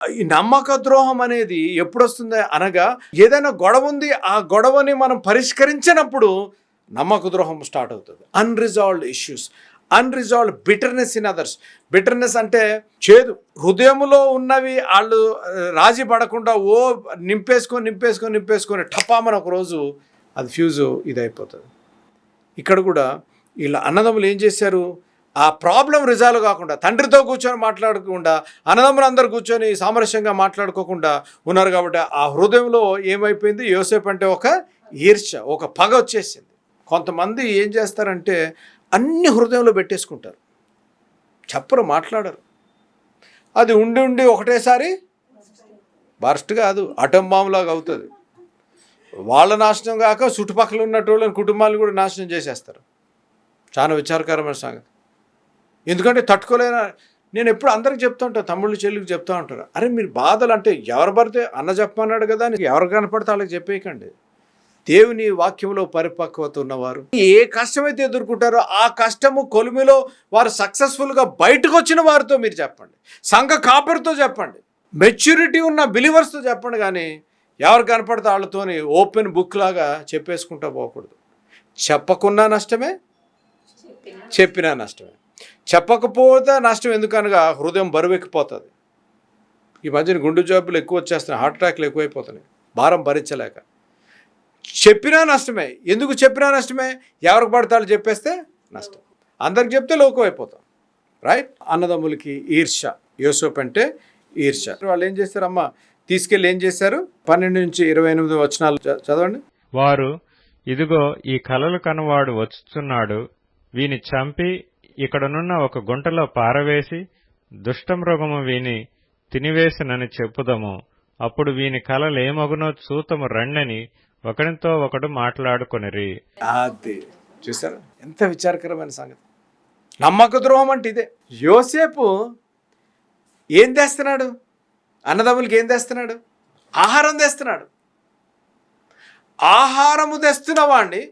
ఈ నమ్మక ద్రోహం అనేది ఎప్పుడు వస్తుంది అనగా ఏదైనా గొడవ ఉంది ఆ గొడవని మనం పరిష్కరించినప్పుడు నమ్మక ద్రోహం స్టార్ట్ అవుతుంది. Unresolved issues unresolved bitterness in others bitterness అంటే చేదు. హృదయంలో ఉన్నవి వాళ్ళు రాజీ పడకుండా ఓ నింపేసుకొని నింపేసుకొని నింపేసుకొని టపామని ఒక రోజు అది ఫ్యూజు ఇదైపోతుంది. ఇక్కడ కూడా వీళ్ళ అన్నదమ్ములు ఏం చేశారు? ఆ ప్రాబ్లం రిజాల్వ్ కాకుండా తండ్రితో కూర్చొని మాట్లాడకుండా అన్నదమ్ములు అందరు కూర్చొని సామరస్యంగా మాట్లాడుకోకుండా ఉన్నారు కాబట్టి ఆ హృదయంలో ఏమైపోయింది? యోసేపు అంటే ఒక ఈర్ష ఒక పగ వచ్చేసింది. కొంతమంది ఏం చేస్తారంటే అన్ని హృదయంలో పెట్టేసుకుంటారు. చెప్పరు మాట్లాడరు. అది ఉండి ఉండి ఒకటేసారి బర్స్ట్ కాదు అటం బాంబులాగా అవుతుంది. వాళ్ళ నాశనం కాక చుట్టుపక్కల ఉన్నటువంటి కుటుంబాలను కూడా నాశనం చేసేస్తారు. చాలా విచారకరమైన సంగతి. ఎందుకంటే తట్టుకోలేన నేను ఎప్పుడు అందరికి చెప్తా ఉంటాను తమ్ముళ్ళు చెల్లికి చెప్తా ఉంటారు. అరే మీరు బాధలు అంటే ఎవరు పడితే అన్న చెప్పమన్నాడు కదా ఎవరు కనపడితే వాళ్ళకి చెప్పేయకండి. దేవుని వాక్యంలో పరిపక్వత ఉన్నవారు. ఏ కష్టమైతే ఎదుర్కొంటారో ఆ కష్టము కొలిమిలో వారు సక్సెస్ఫుల్గా బయటకు వచ్చిన వారితో మీరు చెప్పండి. సంఘ కాపరితో చెప్పండి. మెచ్యూరిటీ ఉన్న బిలీవర్స్తో చెప్పండి కానీ ఎవరు కనపడితే వాళ్ళతోని ఓపెన్ బుక్ లాగా చెప్పేసుకుంటా పోకూడదు. చెప్పకున్నా నష్టమే చెప్పినా నష్టమే. చెప్పకపోతే నష్టం ఎందుకనగా హృదయం బరువెక్కిపోతుంది. ఈ మధ్యన గుండె జబ్బులు ఎక్కువ వచ్చేస్తున్నాయి హార్ట్ అటాక్లు ఎక్కువైపోతున్నాయి భారం భరించలేక. చెప్పినా నష్టమే. ఎందుకు చెప్పినా నష్టమే? ఎవరికి పడతాడు చెప్పేస్తే నష్టం. అందరికి చెప్తే లోకం అయిపోతాం. రైట్ అన్నదమ్ములకి ఈర్ష యోసోప్ అంటే ఈర్ష వాళ్ళు ఏం చేస్తారమ్మా తీసుకెళ్ళి ఏం చేశారు? పన్నెండు నుంచి ఇరవై ఎనిమిది వచనాలు చదవండి. వారు ఇదిగో ఈ కలలు కనువాడు వచ్చుచున్నాడు వీని చంపి ఇక్కడనున్న ఒక గుంటలో పారవేసి దుష్టమృగము వీని తినివేసినని చెప్పుదము. అప్పుడు వీని కలలేమగునో చూతము రండని ఒకరితో ఒకడు మాట్లాడుకొనిరి. అది చూసారా ఎంత విచారకరమైన సంగతి. నమ్మక ద్రోహం అంటే ఇదే. యోసేపు ఏం తెస్తున్నాడు అన్నదమ్ములకి ఏం తెస్తున్నాడు ఆహారం తెస్తున్నాడు. ఆహారము తెస్తున్న వాడిని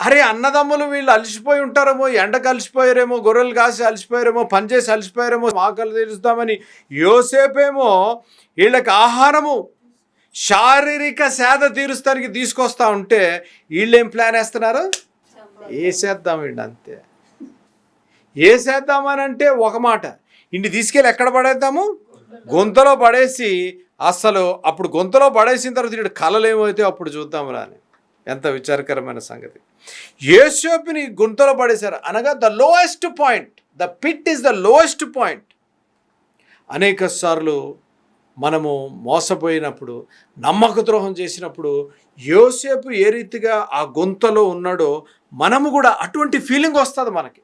అరే అన్నదమ్ములు వీళ్ళు అలసిపోయి ఉంటారేమో ఎండకు అలసిపోయారేమో గొర్రెలు కాసి అలసిపోయారేమో పనిచేసి అలసిపోయారేమో ఆకలి తీరుస్తామని యోసేపేమో వీళ్ళకి ఆహారము శారీరక సేద తీరుస్తానికి తీసుకొస్తా ఉంటే వీళ్ళేం ప్లాన్ వేస్తున్నారు? వేసేద్దాం వీళ్ళు అంతే. వేసేద్దామని అంటే ఒక మాట ఇంటి తీసుకెళ్ళి ఎక్కడ పడేద్దాము? గొంతలో పడేసి అసలు అప్పుడు గొంతలో పడేసిన తర్వాత ఇక్కడ కళలు ఏమైతే అప్పుడు చూద్దాం రాని. ఎంత విచారకరమైన సంగతి. యేసోపుని గుంతలో పడేశారు. అనగా the lowest point the pit is the lowest point. అనేక సార్లు మనము మోసపోయినప్పుడు నమ్మక ద్రోహం చేసినప్పుడు యోసేపు ఏ రీతిగా ఆ గుంతలో ఉన్నాడో మనము కూడా అటువంటి ఫీలింగ్ వస్తుంది మనకి.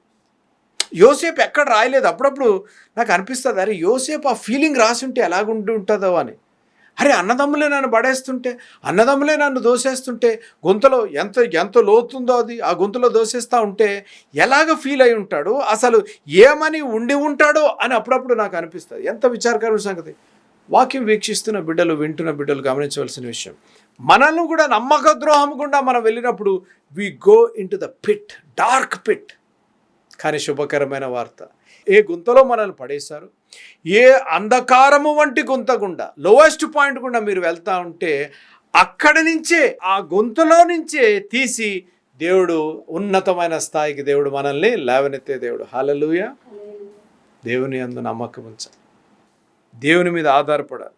యోసేపు ఎక్కడ రాయలేదు. అప్పుడప్పుడు నాకు అనిపిస్తుంది అరే యోసేపు ఆ ఫీలింగ్ రాసుంటే ఎలాగుండి ఉంటుందో అని. అరే అన్నదమ్ములే నన్ను పడేస్తుంటే అన్నదమ్ములే నన్ను దోసేస్తుంటే గొంతులో ఎంత ఎంత లోతుందో అది ఆ గొంతులో దోసేస్తూ ఉంటే ఎలాగ ఫీల్ అయి ఉంటాడు అసలు ఏమని ఉండి ఉంటాడో అని అప్పుడప్పుడు నాకు అనిపిస్తుంది. ఎంత విచారకరమైన సంగతి. వాక్యం వీక్షిస్తున్న బిడ్డలు వింటున్న బిడ్డలు గమనించవలసిన విషయం. మనల్ని కూడా నమ్మక ద్రోహం గుండా మనం వెళ్ళినప్పుడు we go into the pit dark pit కానీ శుభకరమైన వార్త. ఏ గుంతలో మనల్ని పడేశారు? ఏ అంధకారము వంటి గుంత గుండా లోయెస్ట్ పాయింట్ గుండా మీరు వెళ్తా ఉంటే అక్కడి నుంచే ఆ గుంతలో నుంచే తీసి దేవుడు ఉన్నతమైన స్థాయికి దేవుడు మనల్ని లేవనెత్తే దేవుడు. హాలలుయ దేవుని అందు నమ్మకం ఉంచాలి దేవుని మీద ఆధారపడాలి.